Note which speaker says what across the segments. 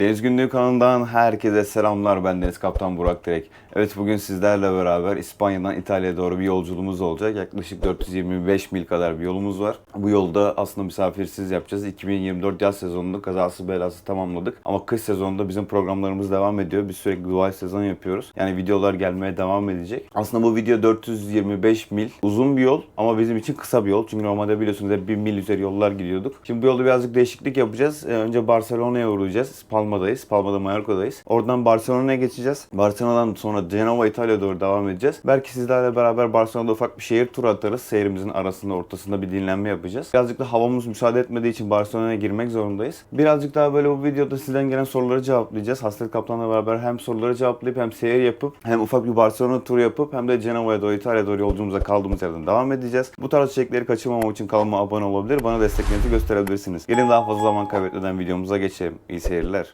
Speaker 1: Deniz Günlüğü kanalından herkese selamlar. Ben Deniz Kaptan Burak Direk. Evet bugün sizlerle beraber İspanya'dan İtalya'ya doğru bir yolculuğumuz olacak. Yaklaşık 425 mil kadar bir yolumuz var. Bu yolda aslında misafirsiz yapacağız. 2024 yaz sezonunda kazası belası tamamladık. Ama kış sezonunda bizim programlarımız devam ediyor. Biz sürekli dual sezon yapıyoruz. Yani videolar gelmeye devam edecek. Aslında bu video 425 mil. Uzun bir yol ama bizim için kısa bir yol. Çünkü normalde biliyorsunuz hep 1000 mil üzeri yollar gidiyorduk. Şimdi bu yolda birazcık değişiklik yapacağız. Ee, Önce Barcelona'ya uğrayacağız. Palma'dayız. Palma'da Mallorca'dayız. Oradan Barcelona'ya geçeceğiz. Barcelona'dan sonra Cenova, İtalya'ya doğru devam edeceğiz. Belki sizlerle beraber Barcelona'da ufak bir şehir turu atarız. Seyrimizin arasında ortasında bir dinlenme yapacağız. Birazcık da havamız müsaade etmediği için Barcelona'ya girmek zorundayız. Birazcık daha böyle bu videoda sizden gelen soruları cevaplayacağız. Hasret Kaptan'la beraber hem soruları cevaplayıp hem seyir yapıp hem ufak bir Barcelona turu yapıp hem de Cenova'ya doğru İtalya'ya doğru yolculuğumuza kaldığımız yerden devam edeceğiz. Bu tarz içerikleri kaçırmamak için kanalıma abone olabilir. Bana desteklerinizi gösterebilirsiniz. Gelin daha fazla zaman kaybetmeden videomuza geçelim. İyi seyirler.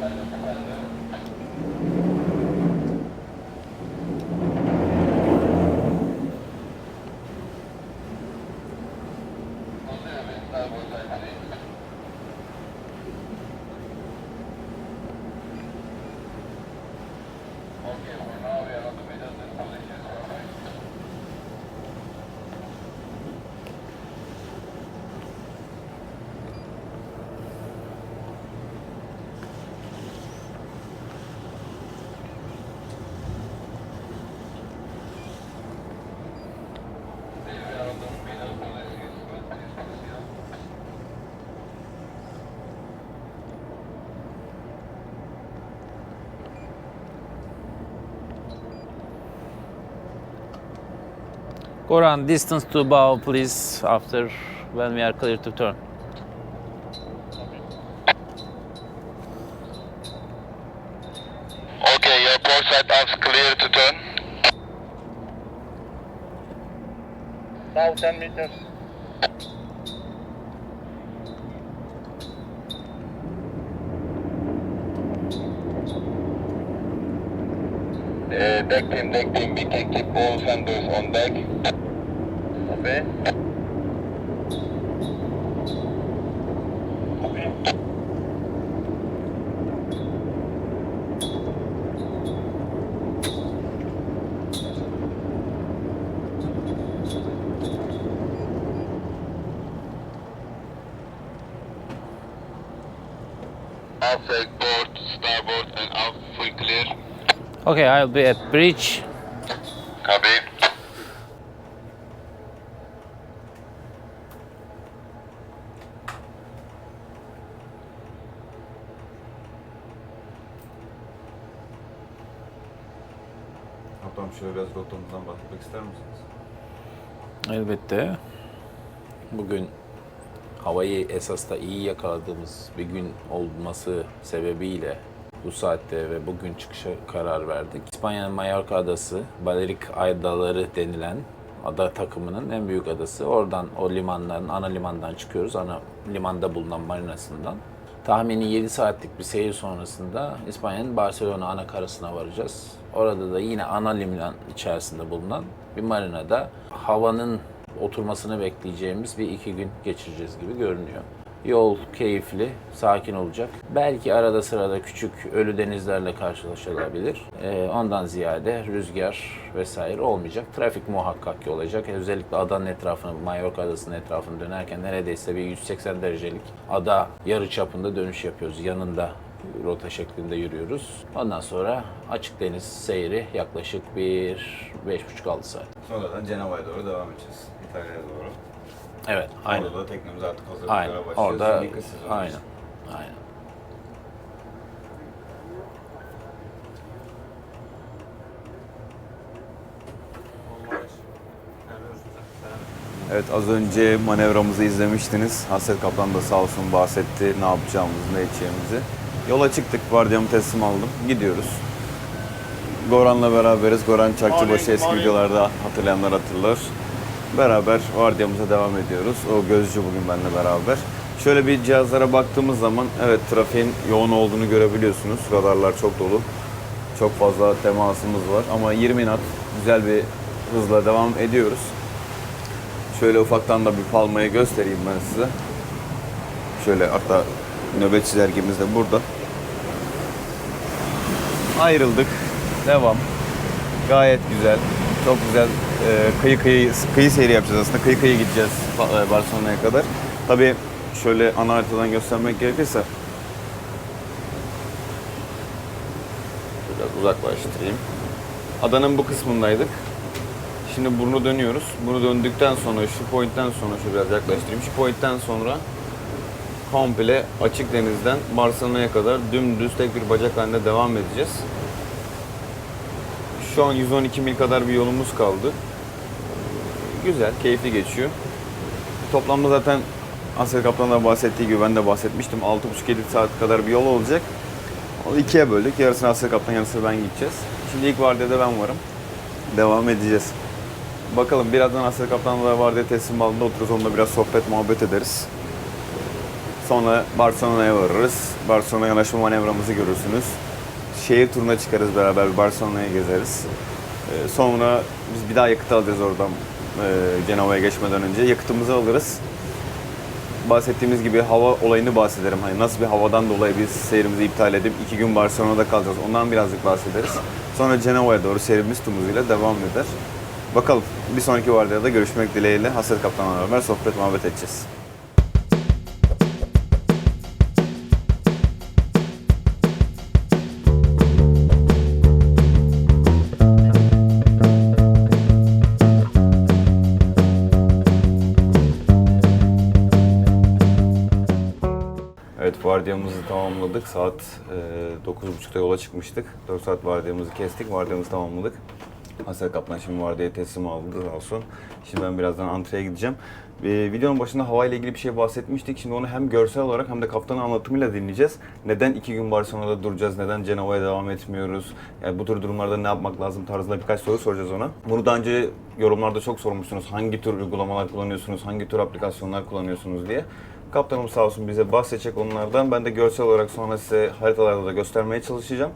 Speaker 2: Thank you. Goran, distance to bow, please, after when we are clear to turn.
Speaker 3: All on deck.
Speaker 4: Okay. Okay.
Speaker 3: Outside port, starboard and out full clear.
Speaker 2: Okay, I'll be at bridge.
Speaker 1: Kaptan şöyle biraz rotamızdan bahsetmek ister misiniz?
Speaker 5: Elbette. Bugün havayı esas da iyi yakaladığımız bir gün olması sebebiyle bu saatte ve bugün çıkışa karar verdik. İspanya'nın Mallorca adası, Balearic Adaları denilen ada takımının en büyük adası. Oradan o limandan, ana limandan çıkıyoruz. Ana limanda bulunan marinasından. Tahmini 7 saatlik bir seyir sonrasında İspanya'nın Barcelona ana karasına varacağız. Orada da yine ana liman içerisinde bulunan bir marinada havanın oturmasını bekleyeceğimiz bir iki gün geçireceğiz gibi görünüyor. Yol keyifli, sakin olacak. Belki arada sırada küçük ölü denizlerle karşılaşılabilir. Ee, ondan ziyade rüzgar vesaire olmayacak. Trafik muhakkak ki olacak. Özellikle adanın etrafını, Mallorca adasının etrafını dönerken neredeyse bir 180 derecelik ada yarı çapında dönüş yapıyoruz. Yanında rota şeklinde yürüyoruz. Ondan sonra açık deniz seyri yaklaşık bir 5,5-6 saat.
Speaker 1: Sonradan Cenova'ya doğru devam edeceğiz. İtalya'ya doğru.
Speaker 5: Evet, aynen.
Speaker 1: Orada da teknemiz artık hazırlıklara
Speaker 5: Aynen.
Speaker 1: başlıyoruz.
Speaker 5: Orada aynen. Aynen.
Speaker 1: Evet az önce manevramızı izlemiştiniz. Hasret Kaplan da sağ olsun bahsetti ne yapacağımızı, ne edeceğimizi. Yola çıktık, vardiyamı teslim aldım. Gidiyoruz. Goran'la beraberiz. Goran Çakçıbaşı eski videolarda hatırlayanlar hatırlar. Beraber vardiyamıza devam ediyoruz. O gözcü bugün benimle beraber. Şöyle bir cihazlara baktığımız zaman evet trafiğin yoğun olduğunu görebiliyorsunuz. Radarlar çok dolu. Çok fazla temasımız var ama 20 knot güzel bir hızla devam ediyoruz. Şöyle ufaktan da bir palmayı göstereyim ben size. Şöyle hatta nöbetçi dergimiz de burada. Ayrıldık. Devam. Gayet güzel. Çok güzel e, kıyı kıyı kıyı seyri yapacağız aslında. Kıyı kıyı gideceğiz e, Barcelona'ya kadar. Tabii şöyle ana haritadan göstermek gerekirse biraz uzaklaştırayım. Adanın bu kısmındaydık. Şimdi burnu dönüyoruz. Bunu döndükten sonra şu pointten sonra şu biraz yaklaştırayım. Şu pointten sonra komple açık denizden Barcelona'ya kadar dümdüz tek bir bacak halinde devam edeceğiz. Şu an 112 mil kadar bir yolumuz kaldı. Güzel, keyifli geçiyor. Toplamda zaten Asya Kaplan'da bahsettiği gibi ben de bahsetmiştim. 6,5-7 saat kadar bir yol olacak. Onu ikiye böldük. Yarısını Asya Kaplan, yarısını ben gideceğiz. Şimdi ilk vardiyada ben varım. Devam edeceğiz. Bakalım birazdan Asya Kaplan'la vardiya teslim aldığında otururuz onunla biraz sohbet muhabbet ederiz. Sonra Barcelona'ya varırız. Barcelona yanaşma manevramızı görürsünüz. Şehir turuna çıkarız beraber Barcelona'ya gezeriz. Ee, sonra biz bir daha yakıt alacağız oradan Cenova'ya geçmeden önce. Yakıtımızı alırız. Bahsettiğimiz gibi hava olayını bahsederim. Hani nasıl bir havadan dolayı biz seyrimizi iptal edip iki gün Barcelona'da kalacağız. Ondan birazcık bahsederiz. Sonra Cenova'ya doğru seyrimiz tümüyle devam eder. Bakalım bir sonraki vardiyada görüşmek dileğiyle Hasret Kaptan'la beraber sohbet muhabbet edeceğiz. Vardiyamızı tamamladık. Saat e, 9.30'da yola çıkmıştık. 4 saat vardiyamızı kestik. Vardiyamızı tamamladık. Hasan Kaplan şimdi vardiyaya teslim aldı sağ olsun. Şimdi ben birazdan antreye gideceğim. E, videonun başında havayla ilgili bir şey bahsetmiştik. Şimdi onu hem görsel olarak hem de kaptanın anlatımıyla dinleyeceğiz. Neden iki gün Barcelona'da duracağız? Neden Cenova'ya devam etmiyoruz? Yani bu tür durumlarda ne yapmak lazım tarzında birkaç soru soracağız ona. Bunu daha önce yorumlarda çok sormuşsunuz. Hangi tür uygulamalar kullanıyorsunuz? Hangi tür aplikasyonlar kullanıyorsunuz diye. Kaptanım sağ olsun bize bahsedecek onlardan. Ben de görsel olarak sonra size haritalarda da göstermeye çalışacağım.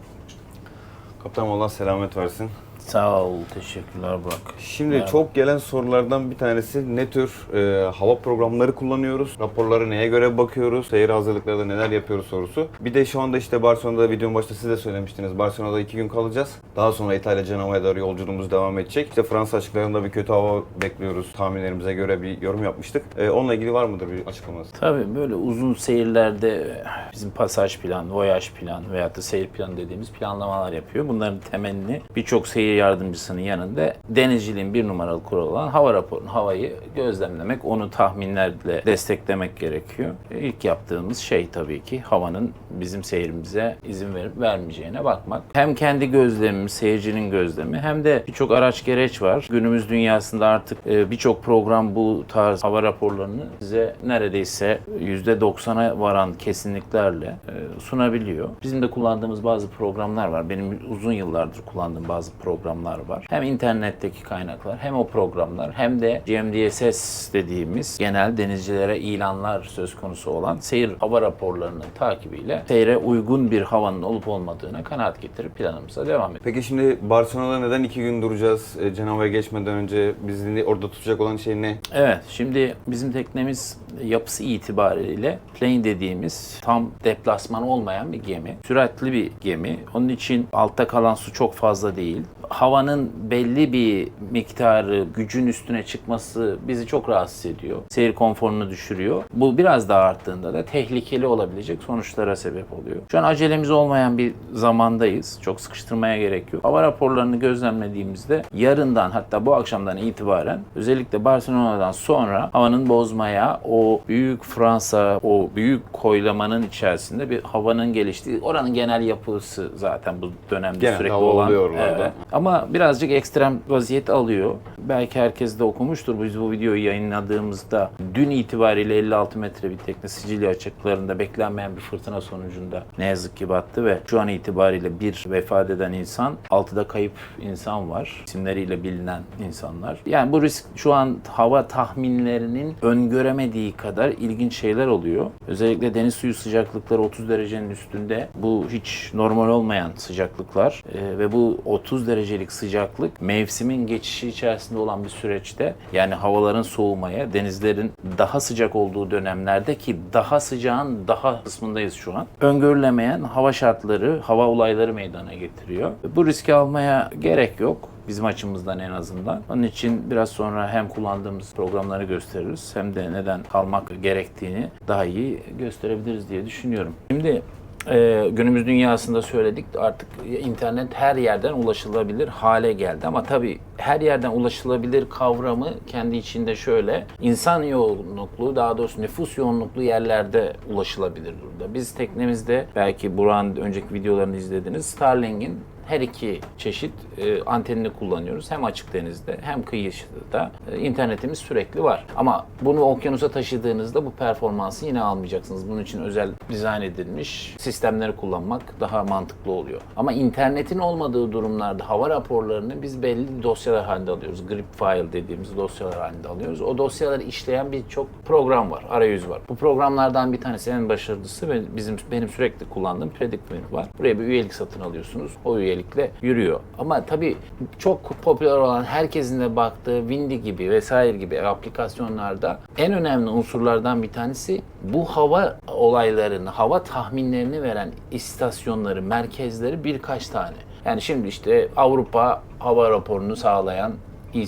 Speaker 1: Kaptanım Allah selamet versin.
Speaker 5: Sağ ol, teşekkürler Burak.
Speaker 1: Şimdi
Speaker 5: Merhaba.
Speaker 1: çok gelen sorulardan bir tanesi ne tür e, hava programları kullanıyoruz? Raporları neye göre bakıyoruz? Seyir hazırlıklarda neler yapıyoruz sorusu. Bir de şu anda işte Barcelona'da videonun başında siz de söylemiştiniz. Barcelona'da iki gün kalacağız. Daha sonra İtalya Cenova'ya doğru yolculuğumuz devam edecek. İşte Fransa açıklarında bir kötü hava bekliyoruz. Tahminlerimize göre bir yorum yapmıştık. E, onunla ilgili var mıdır bir açıklaması?
Speaker 5: Tabii böyle uzun seyirlerde bizim pasaj plan, voyaj plan veyahut da seyir planı dediğimiz planlamalar yapıyor. Bunların temelini birçok seyir yardımcısının yanında denizciliğin bir numaralı kuralı olan hava raporunu, havayı gözlemlemek, onu tahminlerle desteklemek gerekiyor. İlk yaptığımız şey tabii ki havanın bizim seyrimize izin verip vermeyeceğine bakmak. Hem kendi gözlemimiz, seyircinin gözlemi hem de birçok araç gereç var. Günümüz dünyasında artık e, birçok program bu tarz hava raporlarını size neredeyse %90'a varan kesinliklerle e, sunabiliyor. Bizim de kullandığımız bazı programlar var. Benim uzun yıllardır kullandığım bazı programlar programlar var. Hem internetteki kaynaklar hem o programlar hem de GMDSS dediğimiz genel denizcilere ilanlar söz konusu olan seyir hava raporlarının takibiyle seyre uygun bir havanın olup olmadığına kanaat getirip planımıza devam ediyoruz.
Speaker 1: Peki şimdi Barcelona'da neden iki gün duracağız? E, Cenova'ya geçmeden önce bizi orada tutacak olan şey ne?
Speaker 5: Evet, şimdi bizim teknemiz yapısı itibariyle plane dediğimiz tam deplasman olmayan bir gemi. Süratli bir gemi. Onun için altta kalan su çok fazla değil. Havanın belli bir miktarı gücün üstüne çıkması bizi çok rahatsız ediyor. Seyir konforunu düşürüyor. Bu biraz daha arttığında da tehlikeli olabilecek sonuçlara sebep oluyor. Şu an acelemiz olmayan bir zamandayız. Çok sıkıştırmaya gerek yok. Hava raporlarını gözlemlediğimizde yarından hatta bu akşamdan itibaren özellikle Barcelona'dan sonra havanın bozmaya, o büyük Fransa, o büyük koylamanın içerisinde bir havanın geliştiği, oranın genel yapısı zaten bu dönemde
Speaker 1: Genelde
Speaker 5: sürekli olan.
Speaker 1: oluyor orada.
Speaker 5: Ama birazcık ekstrem vaziyet alıyor. Belki herkes de okumuştur. Biz bu videoyu yayınladığımızda dün itibariyle 56 metre bir tekne Sicilya açıklarında beklenmeyen bir fırtına sonucunda ne yazık ki battı ve şu an itibariyle bir vefat eden insan, altıda kayıp insan var. İsimleriyle bilinen insanlar. Yani bu risk şu an hava tahminlerinin öngöremediği kadar ilginç şeyler oluyor. Özellikle deniz suyu sıcaklıkları 30 derecenin üstünde. Bu hiç normal olmayan sıcaklıklar Ee, ve bu 30 derecelik sıcaklık mevsimin geçişi içerisinde olan bir süreçte yani havaların soğumaya, denizlerin daha sıcak olduğu dönemlerde ki daha sıcağın daha kısmındayız şu an. Öngörülemeyen hava şartları, hava olayları meydana getiriyor. Bu riski almaya gerek yok. Bizim açımızdan en azından. Onun için biraz sonra hem kullandığımız programları gösteririz hem de neden kalmak gerektiğini daha iyi gösterebiliriz diye düşünüyorum. Şimdi e, günümüz dünyasında söyledik artık internet her yerden ulaşılabilir hale geldi ama tabii her yerden ulaşılabilir kavramı kendi içinde şöyle insan yoğunluklu daha doğrusu nüfus yoğunluklu yerlerde ulaşılabilir durumda. Biz teknemizde belki Burak'ın önceki videolarını izlediniz Starlink'in her iki çeşit e, antenini kullanıyoruz. Hem açık denizde hem kıyıda e, internetimiz sürekli var. Ama bunu okyanusa taşıdığınızda bu performansı yine almayacaksınız. Bunun için özel dizayn edilmiş sistemleri kullanmak daha mantıklı oluyor. Ama internetin olmadığı durumlarda hava raporlarını biz belli dosyalar halinde alıyoruz. Grip file dediğimiz dosyalar halinde alıyoruz. O dosyaları işleyen birçok program var, arayüz var. Bu programlardan bir tanesi en başarılısı ve bizim benim sürekli kullandığım Predictwind var. Buraya bir üyelik satın alıyorsunuz. O üyelikle yürüyor. Ama tabii çok popüler olan herkesin de baktığı Windy gibi vesaire gibi aplikasyonlarda en önemli unsurlardan bir tanesi bu hava olaylarını, hava tahminlerini veren istasyonları, merkezleri birkaç tane. Yani şimdi işte Avrupa hava raporunu sağlayan E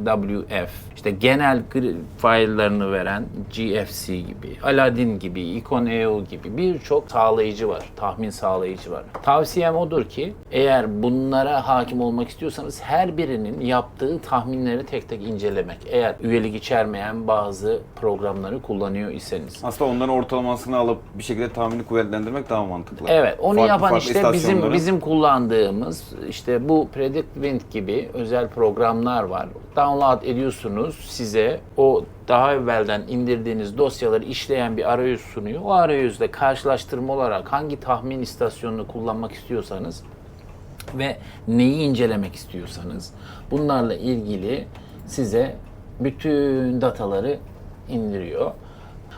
Speaker 5: ECMWF, işte genel file'larını veren GFC gibi, Aladdin gibi, Icon.io gibi birçok sağlayıcı var, tahmin sağlayıcı var. Tavsiyem odur ki eğer bunlara hakim olmak istiyorsanız her birinin yaptığı tahminleri tek tek incelemek. Eğer üyelik içermeyen bazı programları kullanıyor iseniz.
Speaker 1: Aslında onların ortalamasını alıp bir şekilde tahmini kuvvetlendirmek daha mantıklı.
Speaker 5: Evet, onu
Speaker 1: Farklı
Speaker 5: yapan
Speaker 1: farklı
Speaker 5: işte bizim bizim kullandığımız işte bu PredictWind gibi özel programlar var. Download ediyorsunuz size o daha evvelden indirdiğiniz dosyaları işleyen bir arayüz sunuyor. O arayüzle karşılaştırma olarak hangi tahmin istasyonunu kullanmak istiyorsanız ve neyi incelemek istiyorsanız bunlarla ilgili size bütün dataları indiriyor.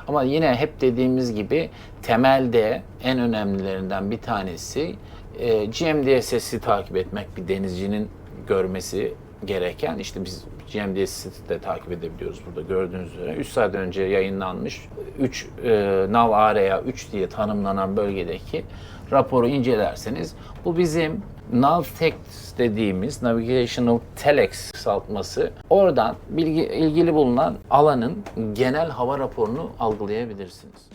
Speaker 5: Ama yine hep dediğimiz gibi temelde en önemlilerinden bir tanesi e, GMDSS'i takip etmek bir denizcinin görmesi gereken. İşte biz GMDS'i de takip edebiliyoruz burada gördüğünüz üzere. 3 saat önce yayınlanmış 3 e, NAV AREA 3 diye tanımlanan bölgedeki raporu incelerseniz bu bizim Navtex dediğimiz Navigational Telex kısaltması oradan bilgi, ilgili bulunan alanın genel hava raporunu algılayabilirsiniz.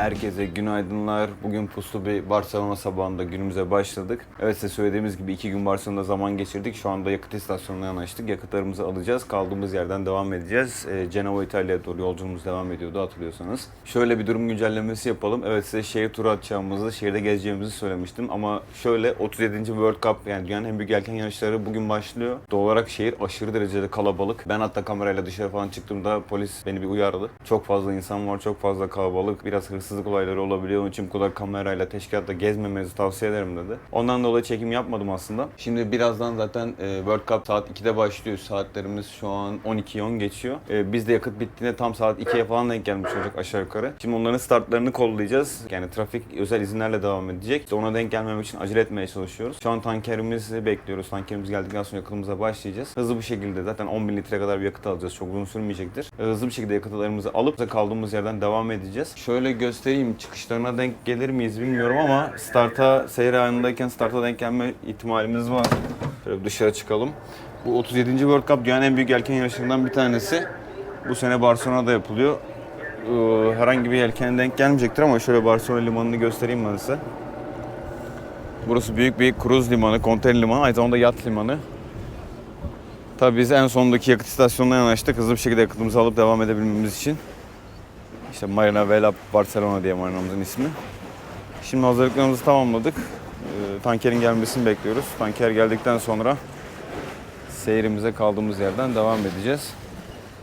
Speaker 1: Herkese günaydınlar. Bugün puslu bir Barcelona sabahında günümüze başladık. Evet size söylediğimiz gibi iki gün Barcelona'da zaman geçirdik. Şu anda yakıt istasyonuna yanaştık. Yakıtlarımızı alacağız. Kaldığımız yerden devam edeceğiz. Ee, Cenova İtalya'ya doğru yolculuğumuz devam ediyordu hatırlıyorsanız. Şöyle bir durum güncellemesi yapalım. Evet size şehir turu atacağımızı, şehirde gezeceğimizi söylemiştim. Ama şöyle 37. World Cup yani dünyanın en büyük yelken yarışları bugün başlıyor. Doğal olarak şehir aşırı derecede kalabalık. Ben hatta kamerayla dışarı falan çıktığımda polis beni bir uyardı. Çok fazla insan var, çok fazla kalabalık. Biraz hırsızlık olayları olabiliyor. Onun için bu kadar kamerayla, teşkilatla gezmemenizi tavsiye ederim dedi. Ondan dolayı çekim yapmadım aslında. Şimdi birazdan zaten e, World Cup saat 2'de başlıyor. Saatlerimiz şu an 12.10 geçiyor. E, biz de yakıt bittiğinde tam saat 2'ye falan denk gelmiş olacak aşağı yukarı. Şimdi onların startlarını kollayacağız. Yani trafik özel izinlerle devam edecek. İşte ona denk gelmemek için acele etmeye çalışıyoruz. Şu an tankerimizi bekliyoruz. Tankerimiz geldikten sonra yakıtımıza başlayacağız. Hızlı bir şekilde zaten 10 bin litre kadar bir yakıt alacağız. Çok uzun sürmeyecektir. Hızlı bir şekilde yakıtlarımızı alıp kaldığımız yerden devam edeceğiz. Şöyle göstereyim. Çıkışlarına denk gelir miyiz bilmiyorum ama starta seyir anındayken starta denk gelme ihtimalimiz var. Şöyle dışarı çıkalım. Bu 37. World Cup dünyanın en büyük yelken yarışlarından bir tanesi. Bu sene Barcelona'da yapılıyor. Ee, Herhangi bir yelkene denk gelmeyecektir ama şöyle Barcelona limanını göstereyim ben size. Burası büyük bir kruz limanı, konteyner limanı, aynı zamanda yat limanı. Tabii biz en sondaki yakıt istasyonuna yanaştık. Hızlı bir şekilde yakıtımızı alıp devam edebilmemiz için. İşte Marina Vela Barcelona diye marinamızın ismi. Şimdi hazırlıklarımızı tamamladık. Ee, tankerin gelmesini bekliyoruz. Tanker geldikten sonra seyrimize kaldığımız yerden devam edeceğiz.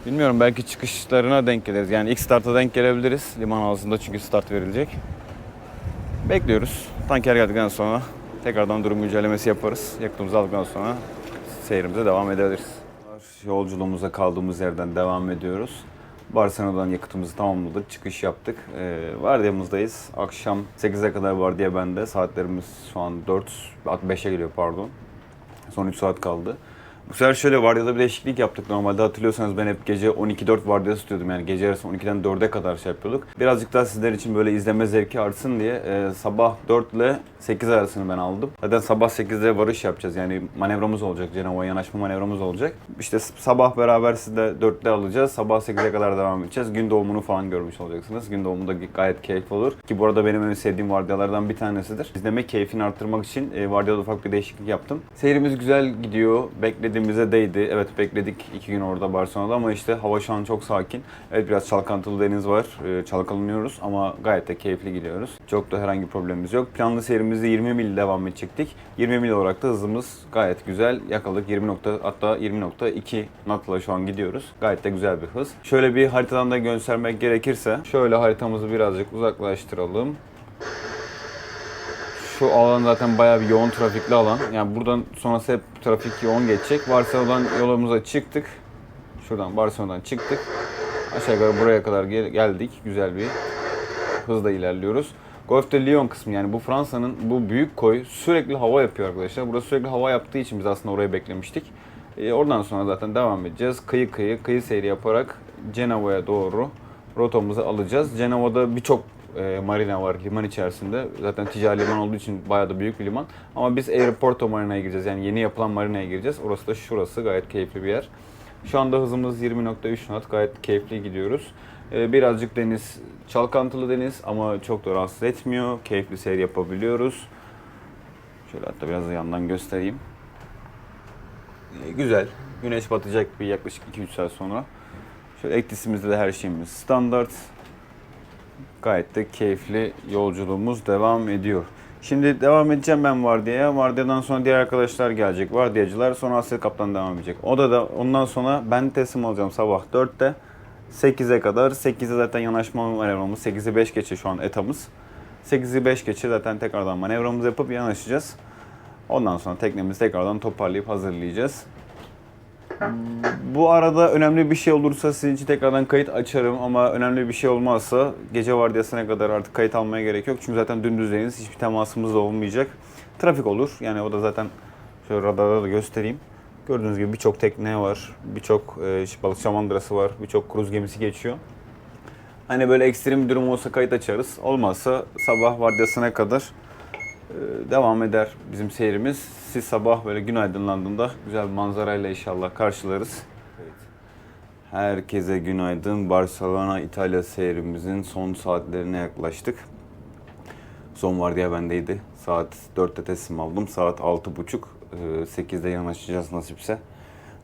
Speaker 1: Bilmiyorum belki çıkışlarına denk geliriz. Yani ilk starta denk gelebiliriz. Liman ağzında çünkü start verilecek. Bekliyoruz. Tanker geldikten sonra tekrardan durum güncellemesi yaparız. Yakıtımızı aldıktan sonra seyrimize devam edebiliriz. Yolculuğumuza kaldığımız yerden devam ediyoruz. Barcelona'dan yakıtımızı tamamladık, çıkış yaptık. Ee, vardiyamızdayız. Akşam 8'e kadar vardiya bende. Saatlerimiz şu an 4, 5'e geliyor pardon. Son 3 saat kaldı. Bu sefer şöyle vardiyada bir değişiklik yaptık. Normalde hatırlıyorsanız ben hep gece 12-4 vardiya tutuyordum. Yani gece yarısı 12'den 4'e kadar şey yapıyorduk. Birazcık daha sizler için böyle izleme zevki artsın diye e, sabah 4 ile 8 arasını ben aldım. Zaten sabah 8'de varış yapacağız. Yani manevramız olacak. Cenova'ya yanaşma manevramız olacak. İşte sabah beraber sizde 4'te alacağız. Sabah 8'e kadar devam edeceğiz. Gün doğumunu falan görmüş olacaksınız. Gün doğumu da gayet keyifli olur. Ki bu arada benim en sevdiğim vardiyalardan bir tanesidir. İzleme keyfini arttırmak için e, vardiyada ufak bir değişiklik yaptım. Seyrimiz güzel gidiyor. Beklediğimize değdi. Evet bekledik iki gün orada Barcelona'da ama işte hava şu an çok sakin. Evet biraz çalkantılı deniz var. E, çalkalanıyoruz ama gayet de keyifli gidiyoruz. Çok da herhangi bir problemimiz yok. Planlı seyrimizde 20 mil devam edecektik. 20 mil olarak da hızımız gayet güzel. Yakaladık 20 nokta hatta 20.2 knotla şu an gidiyoruz. Gayet de güzel bir hız. Şöyle bir haritadan da göstermek gerekirse şöyle haritamızı birazcık uzaklaştıralım. Şu alan zaten bayağı bir yoğun trafikli alan. Yani buradan sonrası hep trafik yoğun geçecek. Barcelona'dan yolumuza çıktık. Şuradan Barcelona'dan çıktık. Aşağı yukarı buraya kadar gel- geldik. Güzel bir hızla ilerliyoruz. Golf de Lyon kısmı yani bu Fransa'nın bu büyük koy sürekli hava yapıyor arkadaşlar. Burası sürekli hava yaptığı için biz aslında orayı beklemiştik. Ee, oradan sonra zaten devam edeceğiz. Kıyı kıyı kıyı seyri yaparak Cenova'ya doğru rotamızı alacağız. Cenova'da birçok e, marina var liman içerisinde. Zaten ticari liman olduğu için bayağı da büyük bir liman. Ama biz Aeroporto Marina'ya gireceğiz. Yani yeni yapılan marinaya gireceğiz. Orası da şurası. Gayet keyifli bir yer. Şu anda hızımız 20.3 knot. Gayet keyifli gidiyoruz. Ee, birazcık deniz, çalkantılı deniz ama çok da rahatsız etmiyor. Keyifli seyir yapabiliyoruz. Şöyle hatta biraz da yandan göstereyim. Ee, güzel. Güneş batacak bir yaklaşık 2-3 saat sonra. Şöyle eklisimizde de her şeyimiz standart. Gayet de keyifli yolculuğumuz devam ediyor. Şimdi devam edeceğim ben vardiyaya. Vardiyadan sonra diğer arkadaşlar gelecek. Vardiyacılar sonra Asya Kaptan devam edecek. O da da ondan sonra ben teslim alacağım sabah 4'te. 8'e kadar. 8'e zaten yanaşma manevramız. 8'i 5 geçe şu an etamız. 8'i 5 geçe zaten tekrardan manevramızı yapıp yanaşacağız. Ondan sonra teknemizi tekrardan toparlayıp hazırlayacağız. Bu arada önemli bir şey olursa sizin için tekrardan kayıt açarım ama önemli bir şey olmazsa gece vardiyasına kadar artık kayıt almaya gerek yok. Çünkü zaten dündüzdeyiz. Hiçbir temasımız da olmayacak. Trafik olur. Yani o da zaten şöyle radarda da göstereyim. Gördüğünüz gibi birçok tekne var. Birçok e, balık şamandırası var. Birçok kruz gemisi geçiyor. Hani böyle ekstrem bir durum olsa kayıt açarız. Olmazsa sabah vardiyasına kadar e, devam eder bizim seyrimiz. Siz sabah böyle gün aydınlandığında güzel bir manzarayla inşallah karşılarız. Herkese günaydın. Barcelona İtalya seyrimizin son saatlerine yaklaştık. Son vardiya bendeydi. Saat 4'te teslim aldım. Saat 6.30. Ee, 8'de yanaşacağız nasipse.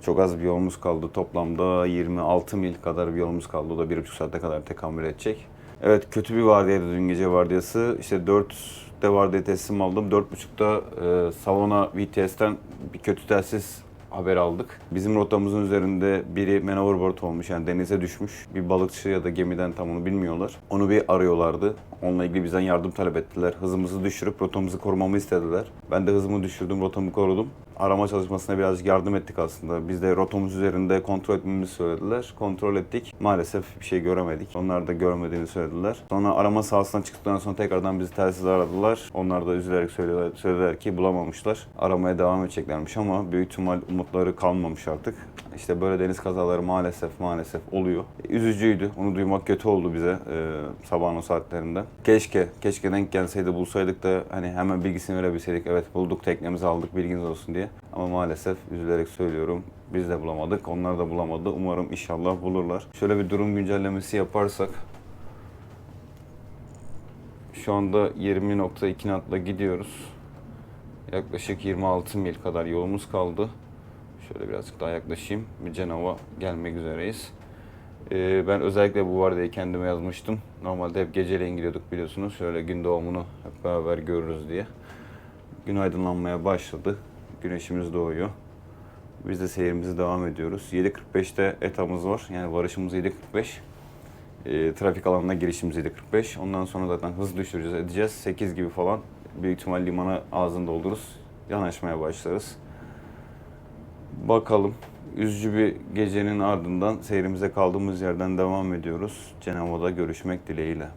Speaker 1: Çok az bir yolumuz kaldı. Toplamda 26 mil kadar bir yolumuz kaldı. O da 1,5 saate kadar tekamül edecek. Evet kötü bir vardiyaydı dün gece vardiyası. İşte 4'te vardiya teslim aldım. 4.30'da e, Savona VTS'ten bir kötü telsiz haber aldık. Bizim rotamızın üzerinde biri man olmuş yani denize düşmüş. Bir balıkçı ya da gemiden tam onu bilmiyorlar. Onu bir arıyorlardı. Onunla ilgili bizden yardım talep ettiler. Hızımızı düşürüp rotamızı korumamı istediler. Ben de hızımı düşürdüm, rotamı korudum. Arama çalışmasına birazcık yardım ettik aslında. Biz de rotamız üzerinde kontrol etmemizi söylediler. Kontrol ettik. Maalesef bir şey göremedik. Onlar da görmediğini söylediler. Sonra arama sahasına çıktıktan sonra tekrardan bizi telsiz aradılar. Onlar da üzülerek söylediler, söylediler ki bulamamışlar. Aramaya devam edeceklermiş ama büyük ihtimal umutları kalmamış artık. İşte böyle deniz kazaları maalesef maalesef oluyor. Üzücüydü. Onu duymak kötü oldu bize e, sabahın o saatlerinde. Keşke, keşke denk gelseydi bulsaydık da hani hemen bilgisini verebilseydik. Evet bulduk teknemizi aldık bilginiz olsun diye. Ama maalesef üzülerek söylüyorum. Biz de bulamadık. Onlar da bulamadı. Umarım inşallah bulurlar. Şöyle bir durum güncellemesi yaparsak. Şu anda 20.2 knotla gidiyoruz. Yaklaşık 26 mil kadar yolumuz kaldı. Şöyle birazcık daha yaklaşayım. Bir Cenova gelmek üzereyiz. Ee, ben özellikle bu vardiyayı kendime yazmıştım. Normalde hep geceleyin gidiyorduk biliyorsunuz. Şöyle gün doğumunu hep beraber görürüz diye. Gün aydınlanmaya başladı. Güneşimiz doğuyor. Biz de seyirimize devam ediyoruz. 7.45'te etamız var. Yani varışımız 7.45. Ee, trafik alanına girişimiz 7.45. Ondan sonra zaten hız düşüreceğiz, edeceğiz. 8 gibi falan büyük ihtimal limana ağzında oluruz. Yanaşmaya başlarız. Bakalım. Üzücü bir gecenin ardından seyrimize kaldığımız yerden devam ediyoruz. Cenova'da görüşmek dileğiyle.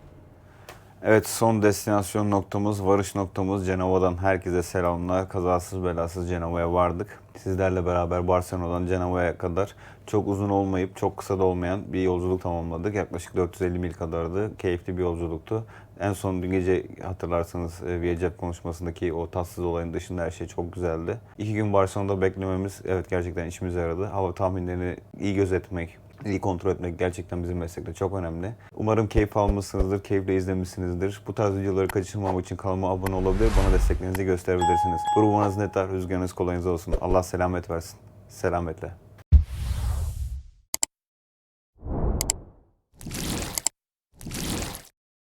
Speaker 1: Evet son destinasyon noktamız, varış noktamız Cenova'dan herkese selamlar. Kazasız belasız Cenova'ya vardık. Sizlerle beraber Barcelona'dan Cenova'ya kadar çok uzun olmayıp çok kısa da olmayan bir yolculuk tamamladık. Yaklaşık 450 mil kadardı. Keyifli bir yolculuktu. En son dün gece hatırlarsanız e, Viecep konuşmasındaki o tatsız olayın dışında her şey çok güzeldi. İki gün Barcelona'da beklememiz evet gerçekten işimize yaradı. Hava tahminlerini iyi gözetmek, iyi kontrol etmek gerçekten bizim meslekte çok önemli. Umarım keyif almışsınızdır, keyifle izlemişsinizdir. Bu tarz videoları kaçırmamak için kanalıma abone olabilir, bana desteklerinizi gösterebilirsiniz. Durmanız netar, rüzgarınız kolayınız olsun. Allah selamet versin. Selametle.